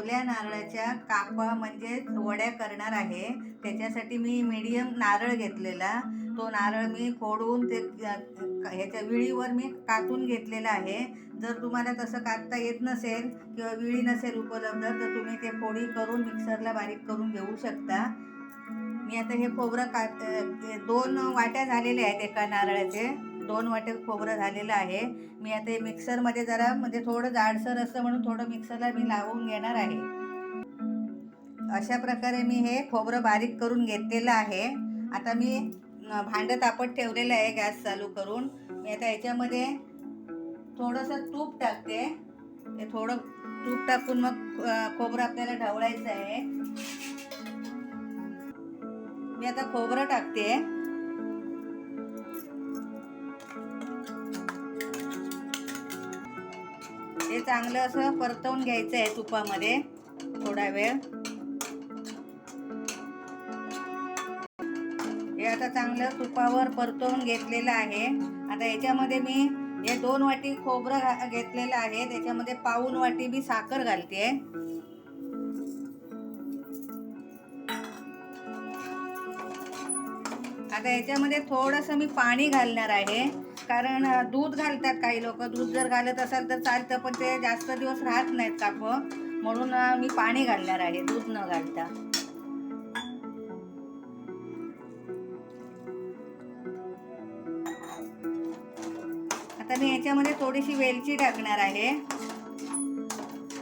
ओल्या नारळाच्या कापा म्हणजे वड्या करणार आहे. त्याच्यासाठी मी मीडियम नारळ घेतलेला. तो नारळ मी फोडून ते ह्याच्या विळीवर मी कातून घेतलेला आहे. जर तुम्हाला तसं कातता येत नसेल किंवा विळी नसेल उपलब्ध तर तुम्ही ते फोडी करून मिक्सरला बारीक करून घेऊ शकता. मी आता हे खोबरं कात दोन वाट्या झालेल्या आहेत एका नारळाचे. दोन वाटे खोबरं झालेलं आहे. मी आता हे मिक्सरमध्ये जरा म्हणजे थोडं जाडसर असतं म्हणून थोडं मिक्सरला मी लावून घेणार आहे. अशा प्रकारे मी हे खोबरं बारीक करून घेतलेलं आहे. आता मी भांडं तापत ठेवलेलं आहे गॅस चालू करून. मी आता याच्यामध्ये थोडंसं तूप टाकते. ते थोडं तूप टाकून मग खोबरं आपल्याला ढवळायचं आहे. मी आता खोबरं टाकते. हे चांगलं असं परतवून घ्यायचं आहे तुपामध्ये थोडा वेळ. हे आता चांगलं तुपावर परतवून घेतलेलं आहे. आता याच्यामध्ये मी हे दोन वाटी खोबरं घा- घेतलेलं आहे. त्याच्यामध्ये पाऊन वाटी मी साखर घालते आता याच्यामध्ये थोडंसं मी पाणी घालणार आहे. कारण दूध घालतात काही लोक. दूध जर घालत असाल तर चालतं पण ते जास्त दिवस राहत नाहीत कापं म्हणून मी पाणी घालणार आहे दूध न घालता. आता मी याच्यामध्ये थोडीशी वेलची टाकणार आहे.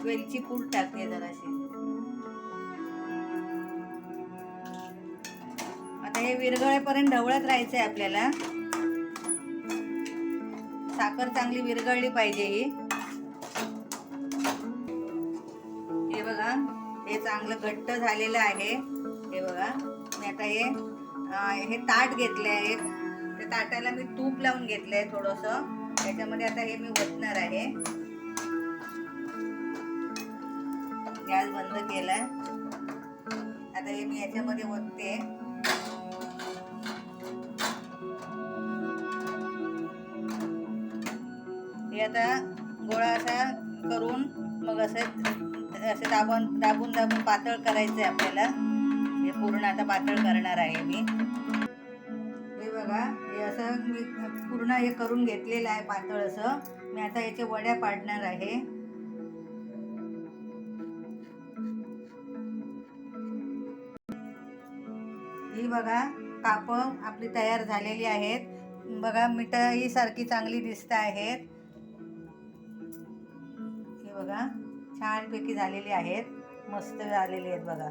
वेलची पूड टाकते जराशी. आता हे विरघळेपर्यंत ढवळत राहायचं आहे आपल्याला. साखर चांगली विरघळली पाहिजे ही. हे बघा हे चांगलं घट्ट झालेलं आहे. हे बघा मी आता हे हे ताट घेतले आहे त्या ताटाला मी तूप लावून घेतलं आहे थोडंसं. त्याच्यामध्ये आता हे मी ओतणार आहे. गॅस बंद केलाय आता हे मी याच्यामध्ये ओतते. हे आता गोळा असा करून मग असं असे दाबून दाबून दाबून पातळ करायचं आहे आपल्याला. हे पूर्ण आता पातळ करणार आहे मी. हे बघा हे असं मी पूर्ण हे करून घेतलेलं आहे पातळ असं. मी आता याच्या वड्या पाडणार आहे. ही बघा कापं आपली तयार झालेली आहेत. बघा मिठाई सारखी चांगली दिसत आहेत. बघा. छानपैकी झालेली आहेत. मस्त झालेली आहेत बघा.